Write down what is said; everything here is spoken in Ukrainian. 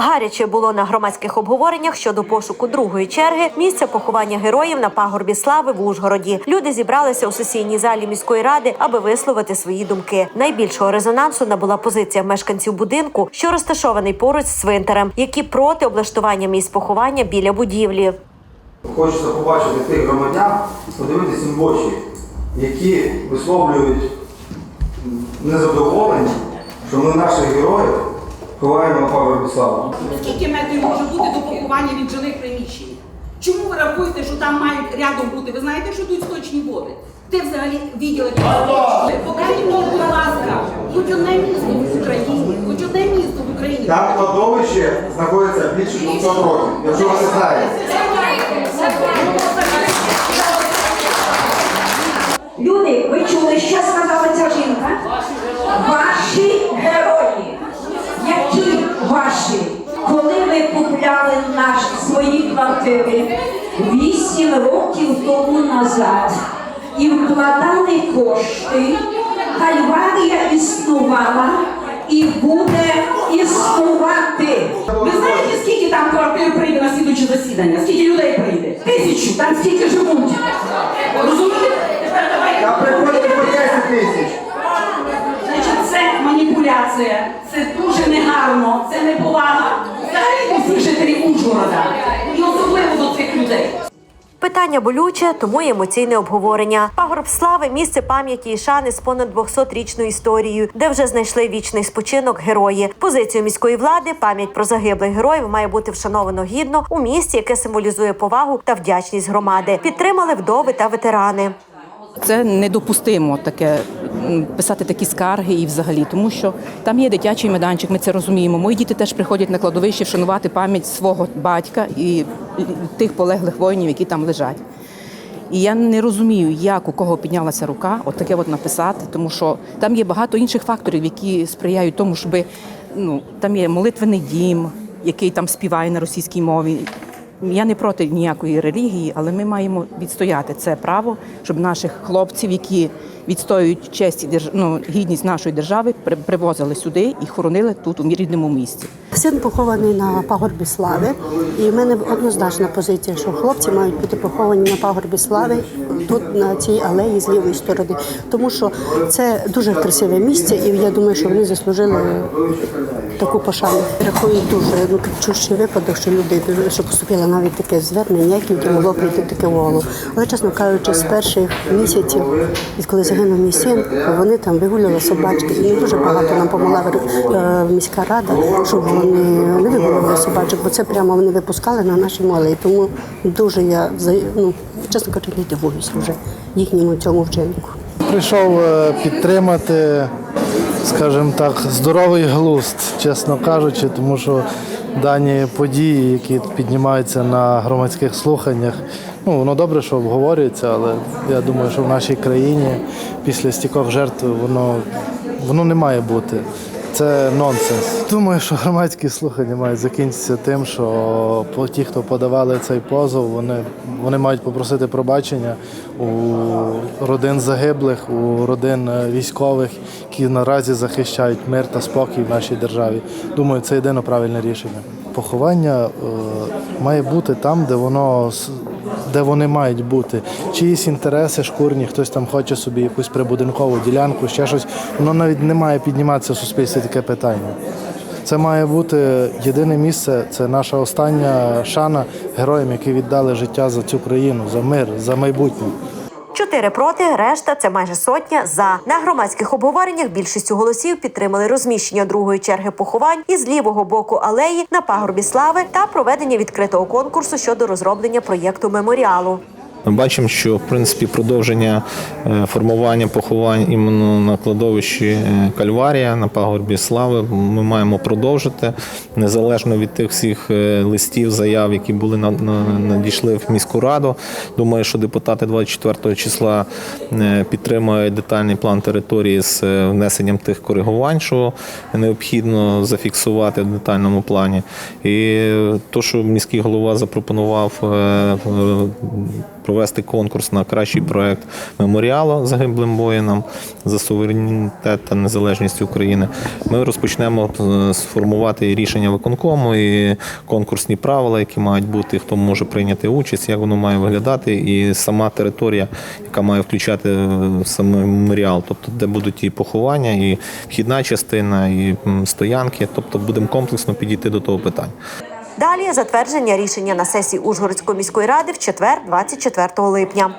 Гаряче було на громадських обговореннях щодо пошуку другої черги місця поховання героїв на пагорбі слави в Ужгороді. Люди зібралися у сесійній залі міської ради, аби висловити свої думки. Найбільшого резонансу набула позиція мешканців будинку, що розташований поруч з цвинтарем, які проти облаштування місць поховання біля будівлі. Хочеться побачити тих громадян, подивитися в очі, які висловлюють незадоволення, що ми наших героїв ховаємо на пагорбі. Скільки метрів може бути до поховання від жилих приміщень? Чому ви рахуєте, що там мають рядом бути? Ви знаєте, що тут сточні води? Ти взагалі відділи Покажіть мені, будь ласка, хоч одне місто в Україні, хоч одне місто в Україні. Там кладовище знаходиться більше 200 років, якщо ви не знаєте. Квартири вісім років тому назад і вкладали кошти, Кальварія існувала і буде існувати. Ви знаєте, скільки там квартир прийде на слідуче засідання? Скільки людей прийде? Тисячу, там скільки живуть. Розумієте? Тепер давайте. Там приходять по 10 тисяч. Значить, це маніпуляція, Питання болюче, тому й емоційне обговорення. Пагорб слави місце пам'яті і шани з понад 200-річною історією, де вже знайшли вічний спочинок герої. Позицію міської влади пам'ять про загиблих героїв має бути вшановано гідно у місті, яке символізує повагу та вдячність громади. Підтримали вдови та ветерани. Це недопустимо таке писати такі скарги і взагалі, тому що там є дитячий майданчик, ми це розуміємо. Мої діти теж приходять на кладовище вшанувати пам'ять свого батька і тих полеглих воїнів, які там лежать. І я не розумію, як у кого піднялася рука, от таке от написати, тому що там є багато інших факторів, які сприяють тому, щоб ну там є молитвений дім, який там співає на російській мові. Я не проти ніякої релігії, але ми маємо відстояти це право, щоб наших хлопців, які відстоюють честь і ну, гідність нашої держави, при- привозили сюди і хоронили тут у рідному місці. Син похований на пагорбі слави, і в мене однозначна позиція, що хлопці мають бути поховані на пагорбі слави тут на цій алеї з лівої сторони, тому що це дуже красиве місце, і я думаю, що вони заслужили таку пошану. Рахую дуже ну кричущий випадок, що люди що поступило навіть таке звернення, як людям могло прийти таке голову. Але чесно кажучи, з перших місяців, відколи загинув мій син, вони там вигулювали собачки, і дуже багато нам помогла е, міська рада, щоб вони не вигулювали собачок, бо це прямо вони випускали на нашій алеї. Тому дуже я ну, чесно кажучи, не дивуюся вже їхньому цьому вчинку. Прийшов е, підтримати, скажімо так, здоровий глузд, чесно кажучи, тому що дані події, які піднімаються на громадських слуханнях, ну воно добре, що обговорюється, але я думаю, що в нашій країні після стількох жертв воно, воно не має бути. Це нонсенс. Думаю, що громадські слухання мають закінчитися тим, що ті, хто подавали цей позов, вони, вони мають попросити пробачення у родин загиблих, у родин е, військових, які наразі захищають мир та спокій в нашій державі. Думаю, це єдине правильне рішення. Поховання е, має бути там, де воно де вони мають бути. Чиїсь інтереси шкурні, хтось там хоче собі якусь прибудинкову ділянку, ще щось. Воно навіть не має підніматися в суспільстві таке питання. Це має бути єдине місце, це наша остання шана героям, які віддали життя за цю країну, за мир, за майбутнє. Чотири проти, решта це майже сотня за на громадських обговореннях. Більшістю голосів підтримали розміщення другої черги поховань із лівого боку алеї на пагорбі слави та проведення відкритого конкурсу щодо розроблення проєкту меморіалу. Ми бачимо, що в принципі продовження е, формування поховань іменно на кладовищі е, Кальварія на пагорбі слави ми маємо продовжити незалежно від тих всіх е, листів, заяв, які були на- на- надійшли в міську раду. Думаю, що депутати 24 числа підтримують детальний план території з внесенням тих коригувань, що необхідно зафіксувати в детальному плані. І то, що міський голова запропонував провести конкурс на кращий проект меморіалу загиблим воїнам за суверенітет та незалежність України. Ми розпочнемо е, сформувати рішення виконкому і конкурсні правила, які мають бути, хто може прийняти участь, як воно має виглядати, і сама територія, яка має включати е, саме меморіал, тобто де будуть і поховання, і вхідна частина, і стоянки. Тобто будемо комплексно підійти до того питання. Далі затвердження рішення на сесії Ужгородської міської ради в четвер, 24 липня.